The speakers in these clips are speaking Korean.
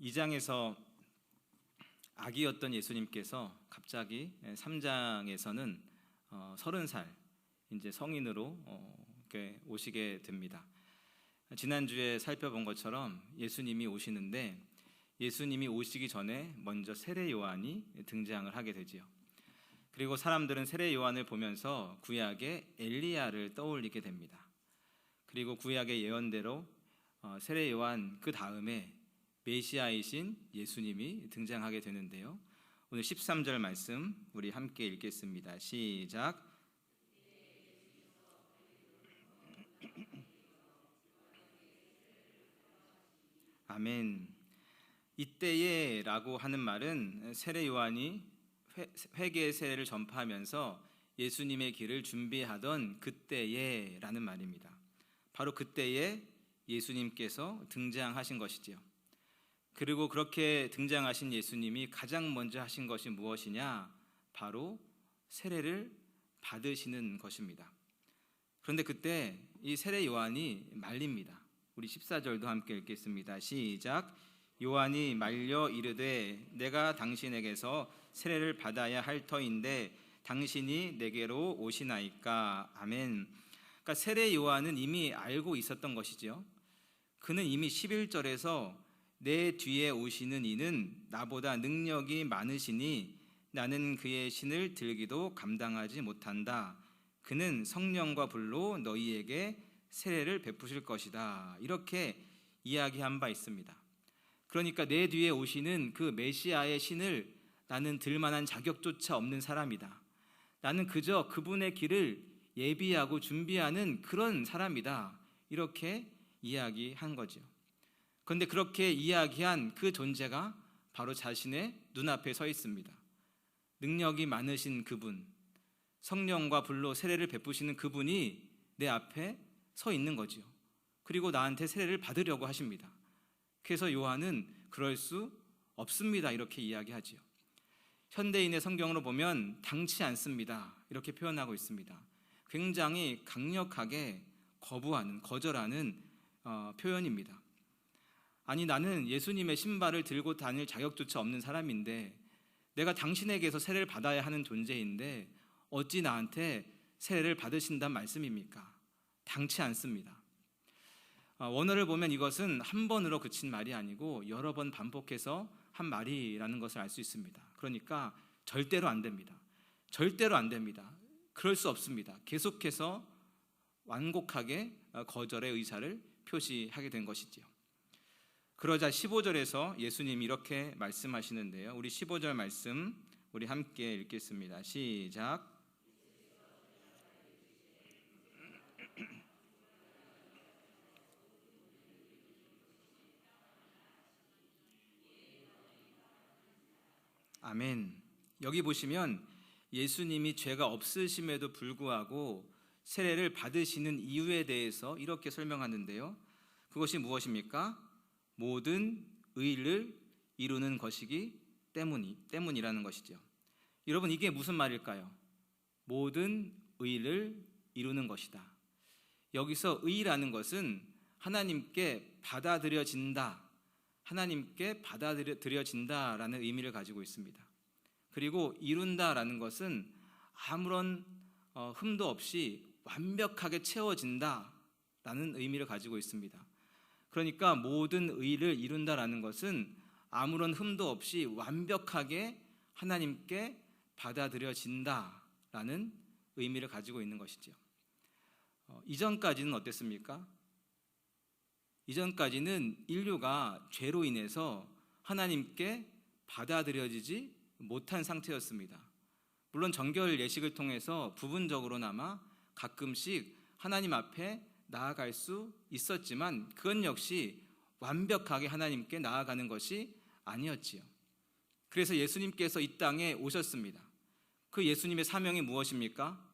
2장에서 아기였던 예수님께서 갑자기 3장에서는 어, 30살 이제 성인으로 어, 오시게 됩니다. 지난주에 살펴본 것처럼 예수님이 오시는데 예수님이 오시기 전에 먼저 세례 요한이 등장을 하게 되지요. 그리고 사람들은 세례 요한을 보면서 구약의 엘리야를 떠올리게 됩니다. 그리고 구약의 예언대로 어, 세례 요한 그 다음에 메시아이신 예수님이 등장하게 되는데요. 오늘 13절 말씀 우리 함께 읽겠습니다. 시작. 아멘. 이때에라고 하는 말은 세례 요한이 회개의 세례를 전파하면서 예수님의 길을 준비하던 그때에라는 말입니다. 바로 그때에 예수님께서 등장하신 것이지요. 그리고 그렇게 등장하신 예수님이 가장 먼저 하신 것이 무엇이냐? 바로 세례를 받으시는 것입니다. 그런데 그때 이 세례 요한이 말립니다. 우리 14절도 함께 읽겠습니다. 시작. 요한이 말려 이르되 내가 당신에게서 세례를 받아야 할 터인데 당신이 내게로 오시나이까. 아멘. 그러니까 세례 요한은 이미 알고 있었던 것이죠. 그는 이미 11절에서 내 뒤에 오시는 이는 나보다 능력이 많으시니 나는 그의 신을 들기도 감당하지 못한다. 그는 성령과 불로 너희에게 세례를 베푸실 것이다. 이렇게 이야기한 바 있습니다. 그러니까 내 뒤에 오시는 그 메시아의 신을 나는 들만한 자격조차 없는 사람이다. 나는 그저 그분의 길을 예비하고 준비하는 그런 사람이다. 이렇게 이야기한 거죠. 그런데 그렇게 이야기한 그 존재가 바로 자신의 눈앞에 서 있습니다. 능력이 많으신 그분, 성령과 불로 세례를 베푸시는 그분이 내 앞에 서 있는 거지요. 그리고 나한테 세례를 받으려고 하십니다. 그래서 요한은 그럴 수 없습니다. 이렇게 이야기하지요. 현대인의 성경으로 보면 당치 않습니다. 이렇게 표현하고 있습니다. 굉장히 강력하게 거부하는, 거절하는 어, 표현입니다. 아니 나는 예수님의 신발을 들고 다닐 자격조차 없는 사람인데 내가 당신에게서 세례를 받아야 하는 존재인데 어찌 나한테 세례를 받으신단 말씀입니까? 당치 않습니다. 아, 원어를 보면 이것은 한 번으로 그친 말이 아니고 여러 번 반복해서 한 말이라는 것을 알 수 있습니다. 그러니까 절대로 안 됩니다. 절대로 안 됩니다. 그럴 수 없습니다. 계속해서 완곡하게 어, 거절의 의사를 표시하게 된 것이지요. 그러자 15절에서 예수님이 이렇게 말씀하시는데요. 우리 15절 말씀 우리 함께 읽겠습니다. 시작. 아멘. 여기 보시면 예수님이 죄가 없으심에도 불구하고 세례를 받으시는 이유에 대해서 이렇게 설명하는데요. 그것이 무엇입니까? 모든 의를 이루는 것이기 때문이 때문이라는 것이죠. 여러분 이게 무슨 말일까요? 모든 의를 이루는 것이다. 여기서 의라는 것은 하나님께 받아들여진다. 하나님께 받아들여진다라는 의미를 가지고 있습니다. 그리고 이룬다라는 것은 아무런 어, 흠도 없이 완벽하게 채워진다라는 의미를 가지고 있습니다. 그러니까 모든 의를 이룬다라는 것은 아무런 흠도 없이 완벽하게 하나님께 받아들여진다라는 의미를 가지고 있는 것이죠. 어, 이전까지는 어땠습니까? 이전까지는 인류가 죄로 인해서 하나님께 받아들여지지 못한 상태였습니다. 물론 정결 예식을 통해서 부분적으로나마 가끔씩 하나님 앞에 나아갈 수 있었지만 그건 역시 완벽하게 하나님께 나아가는 것이 아니었지요. 그래서 예수님께서 이 땅에 오셨습니다. 그 예수님의 사명이 무엇입니까?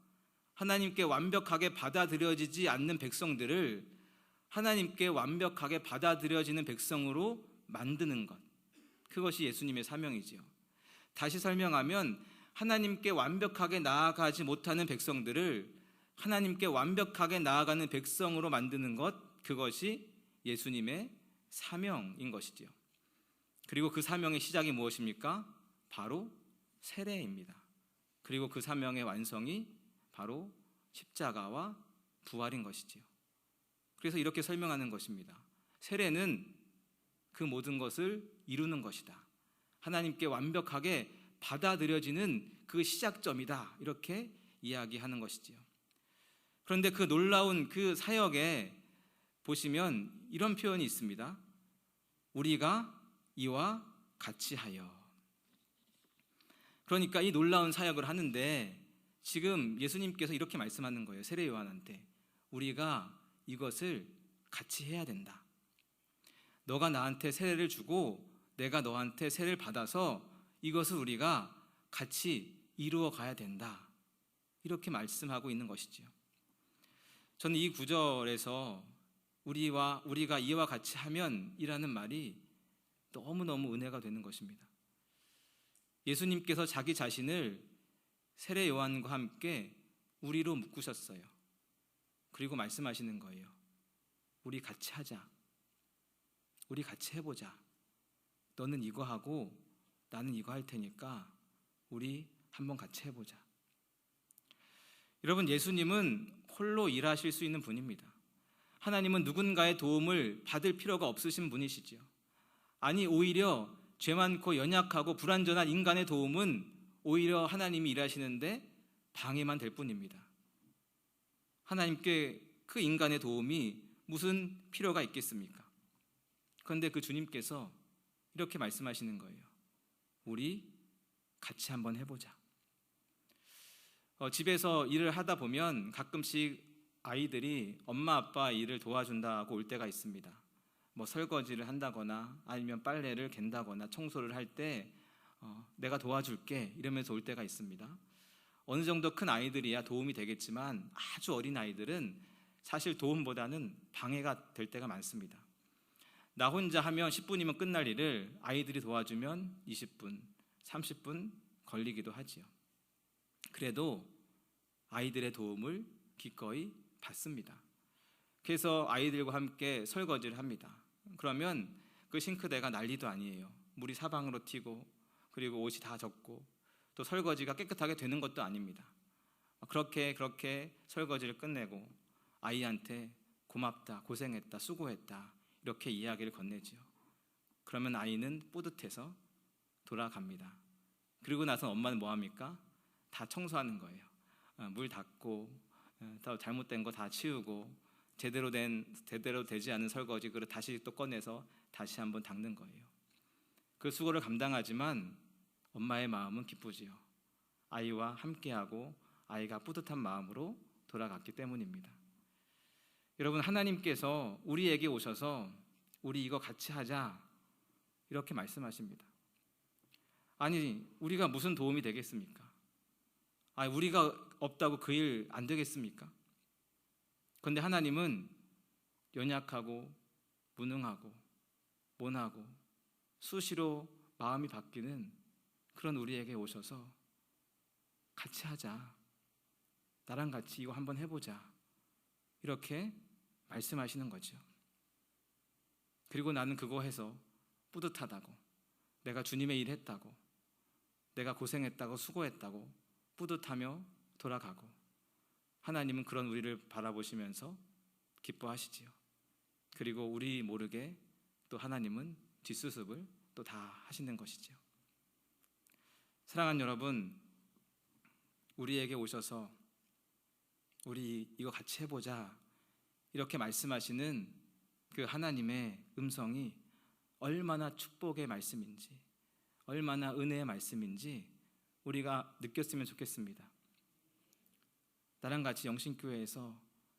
하나님께 완벽하게 받아들여지지 않는 백성들을 하나님께 완벽하게 받아들여지는 백성으로 만드는 것. 그것이 예수님의 사명이지요. 다시 설명하면 하나님께 완벽하게 나아가지 못하는 백성들을 하나님께 완벽하게 나아가는 백성으로 만드는 것 그것이 예수님의 사명인 것이지요. 그리고 그 사명의 시작이 무엇입니까? 바로 세례입니다. 그리고 그 사명의 완성이 바로 십자가와 부활인 것이지요. 그래서 이렇게 설명하는 것입니다. 세례는 그 모든 것을 이루는 것이다. 하나님께 완벽하게 받아들여지는 그 시작점이다. 이렇게 이야기하는 것이지요. 그런데 그 놀라운 그 사역에 보시면 이런 표현이 있습니다. 우리가 이와 같이 하여. 그러니까 이 놀라운 사역을 하는데 지금 예수님께서 이렇게 말씀하는 거예요. 세례 요한한테. 우리가 이것을 같이 해야 된다. 너가 나한테 세례를 주고 내가 너한테 세례를 받아서 이것을 우리가 같이 이루어 가야 된다. 이렇게 말씀하고 있는 것이지요. 저는 이 구절에서 우리와 우리가 이와 같이 하면이라는 말이 너무너무 은혜가 되는 것입니다. 예수님께서 자기 자신을 세례 요한과 함께 우리로 묶으셨어요. 그리고 말씀하시는 거예요. 우리 같이 하자. 우리 같이 해보자. 너는 이거 하고 나는 이거 할 테니까 우리 한번 같이 해보자. 여러분, 예수님은 홀로 일하실 수 있는 분입니다. 하나님은 누군가의 도움을 받을 필요가 없으신 분이시지요. 아니, 오히려 죄 많고 연약하고 불완전한 인간의 도움은 오히려 하나님이 일하시는데 방해만 될 뿐입니다. 하나님께 그 인간의 도움이 무슨 필요가 있겠습니까? 그런데 그 주님께서 이렇게 말씀하시는 거예요. 우리 같이 한번 해보자. 어, 집에서 일을 하다 보면 가끔씩 아이들이 엄마 아빠 일을 도와준다고 올 때가 있습니다. 뭐 설거지를 한다거나 아니면 빨래를 갠다거나 청소를 할때 어, 내가 도와줄게 이러면서 올 때가 있습니다. 어느 정도 큰 아이들이야 도움이 되겠지만 아주 어린 아이들은 사실 도움보다는 방해가 될 때가 많습니다. 나 혼자 하면 10분이면 끝날 일을 아이들이 도와주면 20분, 30분 걸리기도 하지요. 그래도 아이들의 도움을 기꺼이 받습니다. 그래서 아이들과 함께 설거지를 합니다. 그러면 그 싱크대가 난리도 아니에요. 물이 사방으로 튀고 그리고 옷이 다 젖고 또 설거지가 깨끗하게 되는 것도 아닙니다. 그렇게 그렇게 설거지를 끝내고 아이한테 고맙다, 고생했다, 수고했다 이렇게 이야기를 건네지요. 그러면 아이는 뿌듯해서 돌아갑니다. 그리고 나서 엄마는 뭐 합니까? 다 청소하는 거예요. 어, 물 닦고 어, 더 잘못된 거 다 치우고 제대로 된 제대로 되지 않은 설거지 그릇 다시 또 꺼내서 다시 한번 닦는 거예요. 그 수고를 감당하지만 엄마의 마음은 기쁘지요. 아이와 함께하고 아이가 뿌듯한 마음으로 돌아갔기 때문입니다. 여러분 하나님께서 우리에게 오셔서 우리 이거 같이 하자 이렇게 말씀하십니다. 아니 우리가 무슨 도움이 되겠습니까? 아 우리가 없다고 그 일 안 되겠습니까? 그런데 하나님은 연약하고 무능하고 모나고 수시로 마음이 바뀌는 그런 우리에게 오셔서 같이 하자. 나랑 같이 이거 한번 해보자. 이렇게 말씀하시는 거죠. 그리고 나는 그거 해서 뿌듯하다고. 내가 주님의 일 했다고. 내가 고생했다고, 수고했다고. 뿌듯하며 돌아가고. 하나님은 그런 우리를 바라보시면서 기뻐하시지요. 그리고 우리 모르게 또 하나님은 뒷수습을 또 다 하시는 것이지요. 사랑하는 여러분, 우리에게 오셔서 우리 이거 같이 해보자 이렇게 말씀하시는 그 하나님의 음성이 얼마나 축복의 말씀인지, 얼마나 은혜의 말씀인지 우리가 느꼈으면 좋겠습니다. 나랑 같이 영신교회에서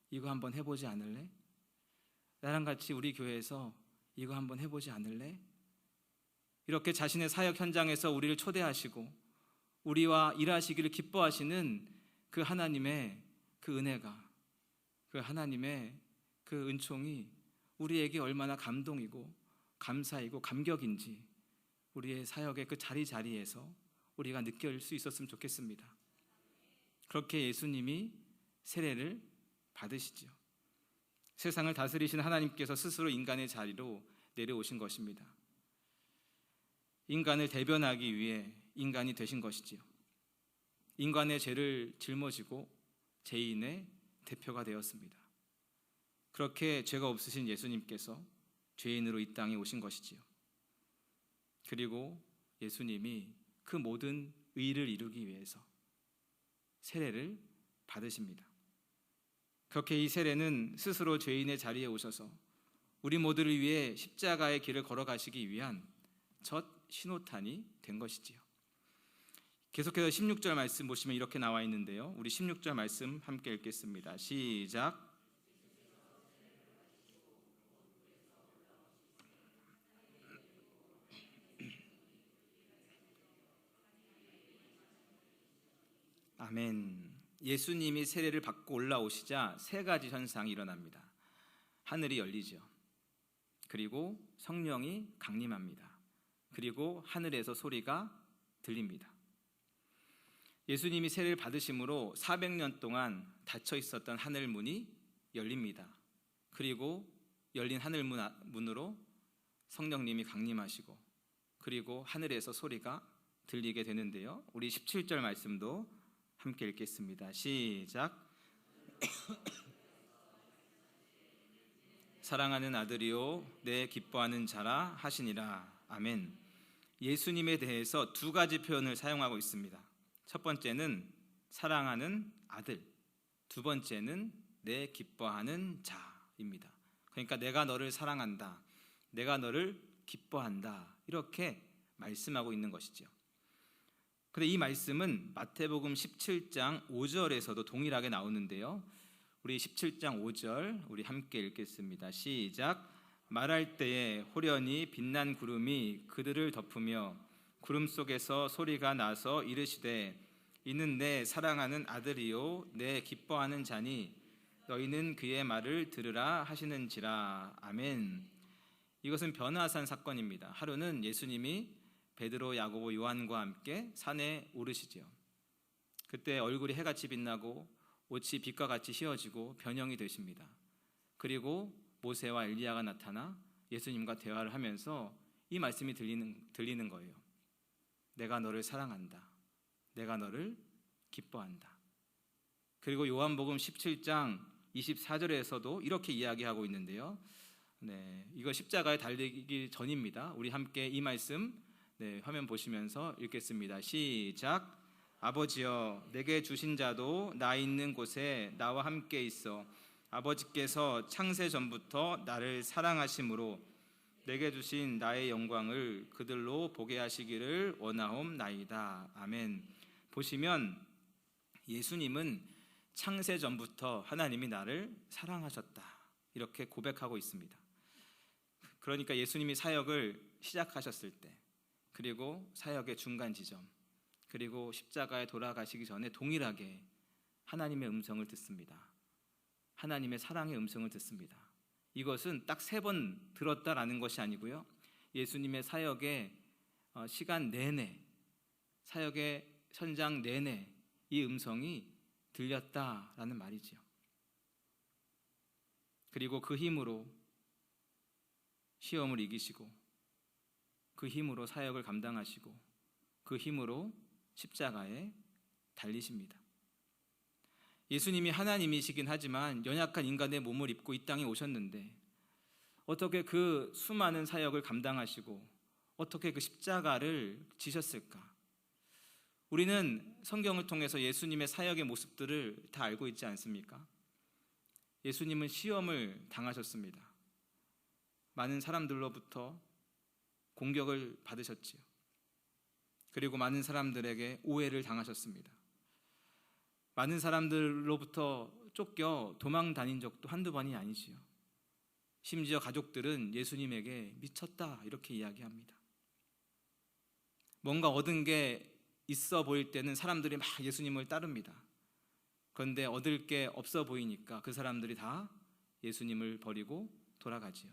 이거 한번 해보지 않을래? 나랑 같이 우리 교회에서 이거 한번 해보지 않을래? 이렇게 자신의 사역 현장에서 우리를 초대하시고 우리와 일하시기를 기뻐하시는 그 하나님의 그 은혜가 그 하나님의 그 은총이 우리에게 얼마나 감동이고 감사이고 감격인지 우리의 사역의 그 자리 자리에서 우리가 느낄 수 있었으면 좋겠습니다. 그렇게 예수님이 세례를 받으시죠. 세상을 다스리신 하나님께서 스스로 인간의 자리로 내려오신 것입니다. 인간을 대변하기 위해 인간이 되신 것이지요. 인간의 죄를 짊어지고 죄인의 대표가 되었습니다. 그렇게 죄가 없으신 예수님께서 죄인으로 이 땅에 오신 것이지요. 그리고 예수님이 그 모든 의를 이루기 위해서 세례를 받으십니다. 그렇게 이 세례는 스스로 죄인의 자리에 오셔서 우리 모두를 위해 십자가의 길을 걸어가시기 위한 첫 신호탄이 된 것이지요. 계속해서 16절 말씀 보시면 이렇게 나와 있는데요. 우리 16절 말씀 함께 읽겠습니다. 시작. 아멘. 예수님이 세례를 받고 올라오시자 세 가지 현상이 일어납니다. 하늘이 열리죠. 그리고 성령이 강림합니다. 그리고 하늘에서 소리가 들립니다. 예수님이 세례를 받으심으로 400년 동안 닫혀 있었던 하늘 문이 열립니다. 그리고 열린 하늘 문으로 성령님이 강림하시고 그리고 하늘에서 소리가 들리게 되는데요. 우리 17절 말씀도 함께 읽겠습니다. 시작. 사랑하는 아들이요 내 기뻐하는 자라 하시니라. 아멘. 예수님에 대해서 두 가지 표현을 사용하고 있습니다. 첫 번째는 사랑하는 아들, 두 번째는 내 기뻐하는 자입니다. 그러니까 내가 너를 사랑한다. 내가 너를 기뻐한다. 이렇게 말씀하고 있는 것이죠. 근데 이 말씀은 마태복음 17장 5절에서도 동일하게 나오는데요. 우리 17장 5절 우리 함께 읽겠습니다. 시작. 말할 때에 호련히 빛난 구름이 그들을 덮으며 구름 속에서 소리가 나서 이르시되 이는 내 사랑하는 아들이요 내 기뻐하는 자니 너희는 그의 말을 들으라 하시는지라 아멘. 이것은 변화산 사건입니다. 하루는 예수님이 베드로, 야고보, 요한과 함께 산에 오르시지요. 그때 얼굴이 해같이 빛나고 옷이 빛과 같이 휘어지고 변형이 되십니다. 그리고 모세와 엘리야가 나타나 예수님과 대화를 하면서 이 말씀이 들리는 들리는 거예요. 내가 너를 사랑한다. 내가 너를 기뻐한다. 그리고 요한복음 17장 24절에서도 이렇게 이야기하고 있는데요. 네, 이거 십자가에 달리기 전입니다. 우리 함께 이 말씀 네, 화면 보시면서 읽겠습니다. 시작. 아버지여, 내게 주신 자도 나 있는 곳에 나와 함께 있어. 아버지께서 창세 전부터 나를 사랑하심으로 내게 주신 나의 영광을 그들로 보게 하시기를 원하옵나이다. 아멘. 보시면 예수님은 창세 전부터 하나님이 나를 사랑하셨다. 이렇게 고백하고 있습니다. 그러니까 예수님이 사역을 시작하셨을 때 그리고 사역의 중간 지점, 그리고 십자가에 돌아가시기 전에 동일하게 하나님의 음성을 듣습니다. 하나님의 사랑의 음성을 듣습니다. 이것은 딱 세 번 들었다라는 것이 아니고요. 예수님의 사역의 어, 시간 내내, 사역의 현장 내내 이 음성이 들렸다라는 말이지요. 그리고 그 힘으로 시험을 이기시고 그 힘으로 사역을 감당하시고 그 힘으로 십자가에 달리십니다. 예수님이 하나님이시긴 하지만 연약한 인간의 몸을 입고 이 땅에 오셨는데 어떻게 그 수많은 사역을 감당하시고 어떻게 그 십자가를 지셨을까? 우리는 성경을 통해서 예수님의 사역의 모습들을 다 알고 있지 않습니까? 예수님은 시험을 당하셨습니다. 많은 사람들로부터 공격을 받으셨지요. 그리고 많은 사람들에게 오해를 당하셨습니다. 많은 사람들로부터 쫓겨 도망 다닌 적도 한두 번이 아니지요. 심지어 가족들은 예수님에게 미쳤다 이렇게 이야기합니다. 뭔가 얻은 게 있어 보일 때는 사람들이 막 예수님을 따릅니다. 그런데 얻을 게 없어 보이니까 그 사람들이 다 예수님을 버리고 돌아가지요.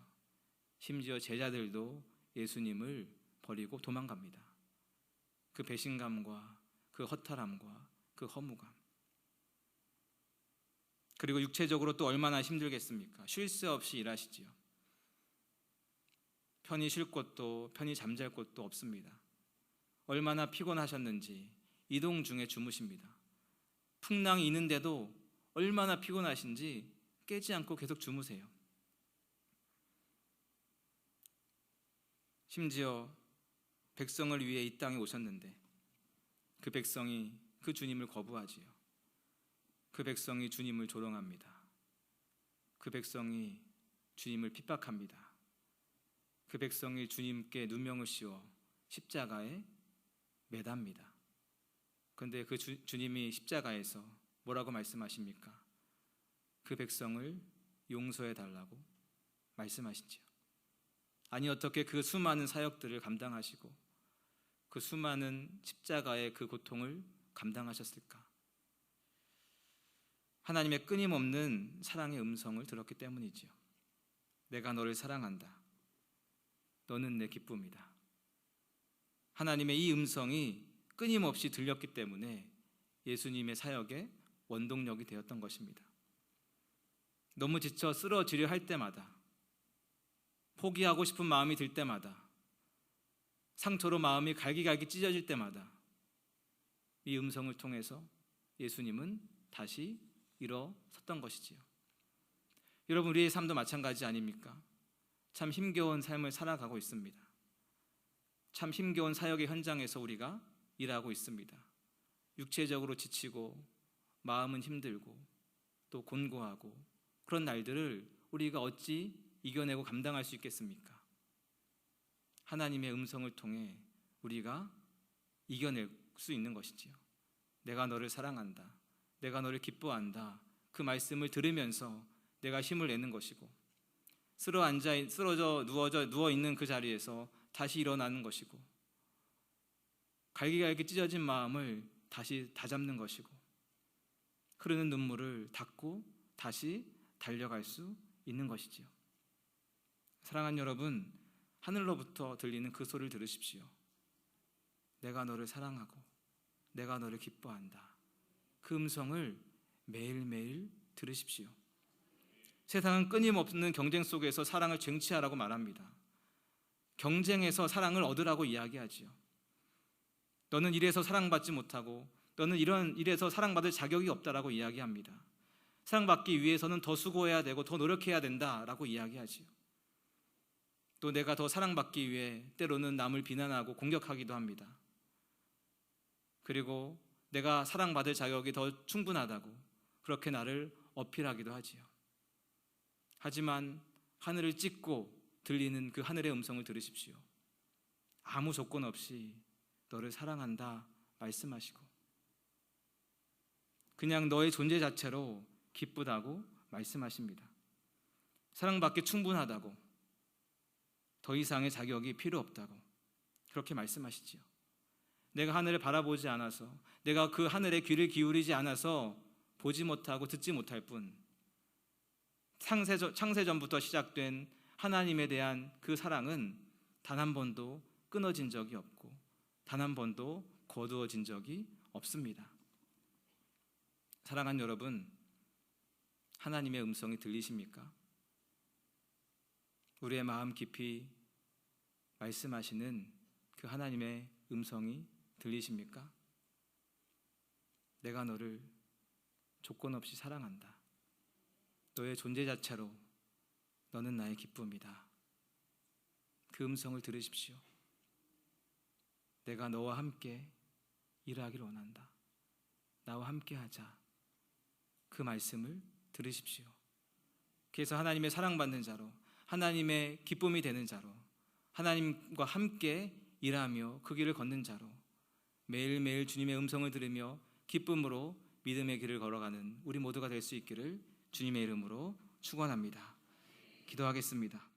심지어 제자들도 예수님을 버리고 도망갑니다. 그 배신감과 그 허탈함과 그 허무감. 그리고 육체적으로 또 얼마나 힘들겠습니까? 쉴 새 없이 일하시지요. 편히 쉴 곳도 편히 잠잘 곳도 없습니다. 얼마나 피곤하셨는지 이동 중에 주무십니다. 풍랑이 있는데도 얼마나 피곤하신지 깨지 않고 계속 주무세요. 심지어 백성을 위해 이 땅에 오셨는데 그 백성이 그 주님을 거부하지요. 그 백성이 주님을 조롱합니다. 그 백성이 주님을 핍박합니다. 그 백성이 주님께 누명을 씌워 십자가에 매답니다. 그런데 그 주, 주님이 십자가에서 뭐라고 말씀하십니까? 그 백성을 용서해 달라고 말씀하시지요. 아니 어떻게 그 수많은 사역들을 감당하시고 그 수많은 십자가의 그 고통을 감당하셨을까? 하나님의 끊임없는 사랑의 음성을 들었기 때문이지요. 내가 너를 사랑한다. 너는 내 기쁨이다. 하나님의 이 음성이 끊임없이 들렸기 때문에 예수님의 사역의 원동력이 되었던 것입니다. 너무 지쳐 쓰러지려 할 때마다 포기하고 싶은 마음이 들 때마다 상처로 마음이 갈기갈기 찢어질 때마다 이 음성을 통해서 예수님은 다시 일어섰던 것이지요. 여러분 우리의 삶도 마찬가지 아닙니까? 참 힘겨운 삶을 살아가고 있습니다. 참 힘겨운 사역의 현장에서 우리가 일하고 있습니다. 육체적으로 지치고 마음은 힘들고 또 곤고하고 그런 날들을 우리가 어찌 이겨내고 감당할 수 있겠습니까? 하나님의 음성을 통해 우리가 이겨낼 수 있는 것이지요. 내가 너를 사랑한다. 내가 너를 기뻐한다. 그 말씀을 들으면서 내가 힘을 내는 것이고 쓰러 앉아 쓰러져 누워져 누워 있는 그 자리에서 다시 일어나는 것이고 갈기갈기 찢어진 마음을 다시 다잡는 것이고 흐르는 눈물을 닦고 다시 달려갈 수 있는 것이지요. 사랑하는 여러분, 하늘로부터 들리는 그 소리를 들으십시오. 내가 너를 사랑하고 내가 너를 기뻐한다. 그 음성을 매일매일 들으십시오. 세상은 끊임없는 경쟁 속에서 사랑을 쟁취하라고 말합니다. 경쟁에서 사랑을 얻으라고 이야기하지요. 너는 이래서 사랑받지 못하고 너는 이런 일에서 사랑받을 자격이 없다라고 이야기합니다. 사랑받기 위해서는 더 수고해야 되고 더 노력해야 된다라고 이야기하지요. 또 내가 더 사랑받기 위해 때로는 남을 비난하고 공격하기도 합니다. 그리고 내가 사랑받을 자격이 더 충분하다고 그렇게 나를 어필하기도 하지요. 하지만 하늘을 찢고 들리는 그 하늘의 음성을 들으십시오. 아무 조건 없이 너를 사랑한다 말씀하시고 그냥 너의 존재 자체로 기쁘다고 말씀하십니다. 사랑받기 충분하다고 더 이상의 자격이 필요 없다고 그렇게 말씀하시지요. 내가 하늘을 바라보지 않아서 내가 그 하늘에 귀를 기울이지 않아서 보지 못하고 듣지 못할 뿐 창세전, 창세 전부터 시작된 하나님에 대한 그 사랑은 단 한 번도 끊어진 적이 없고 단 한 번도 거두어진 적이 없습니다. 사랑하는 여러분, 하나님의 음성이 들리십니까? 우리의 마음 깊이 말씀하시는 그 하나님의 음성이 들리십니까? 내가 너를 조건 없이 사랑한다. 너의 존재 자체로 너는 나의 기쁨이다. 그 음성을 들으십시오. 내가 너와 함께 일하기를 원한다. 나와 함께 하자. 그 말씀을 들으십시오. 그래서 하나님의 사랑받는 자로, 하나님의 기쁨이 되는 자로, 하나님과 함께 일하며 그 길을 걷는 자로, 매일매일 주님의 음성을 들으며 기쁨으로 믿음의 길을 걸어가는 우리 모두가 될 수 있기를 주님의 이름으로 축원합니다. 기도하겠습니다.